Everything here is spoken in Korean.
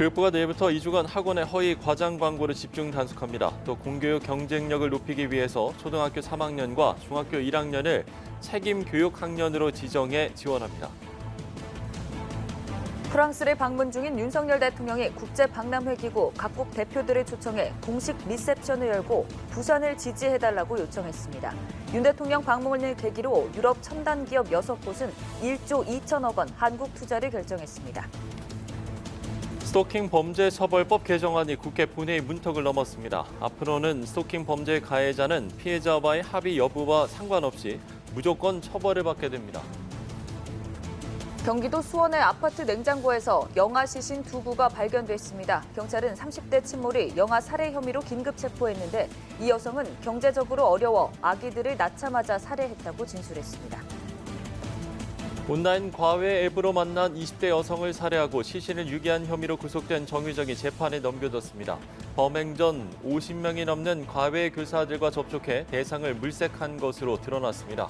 교육부가 내일부터 2주간 학원의 허위 과장 광고를 집중 단속합니다. 또 공교육 경쟁력을 높이기 위해서 초등학교 3학년과 중학교 1학년을 책임 교육 학년으로 지정해 지원합니다. 프랑스를 방문 중인 윤석열 대통령이 국제 박람회 기구 각국 대표들을 초청해 공식 리셉션을 열고 부산을 지지해달라고 요청했습니다. 윤 대통령 방문을 계기로 유럽 첨단 기업 6곳은 1조 2천억 원 한국 투자를 결정했습니다. 스토킹 범죄 처벌법 개정안이 국회 본회의 문턱을 넘었습니다. 앞으로는 스토킹 범죄 가해자는 피해자와의 합의 여부와 상관없이 무조건 처벌을 받게 됩니다. 경기도 수원의 아파트 냉장고에서 영아 시신 두 구가 발견됐습니다. 경찰은 30대 친몰이 영아 살해 혐의로 긴급 체포했는데 이 여성은 경제적으로 어려워 아기들을 낳자마자 살해했다고 진술했습니다. 온라인 과외 앱으로 만난 20대 여성을 살해하고 시신을 유기한 혐의로 구속된 정유정이 재판에 넘겨졌습니다. 범행 전 50명이 넘는 과외 교사들과 접촉해 대상을 물색한 것으로 드러났습니다.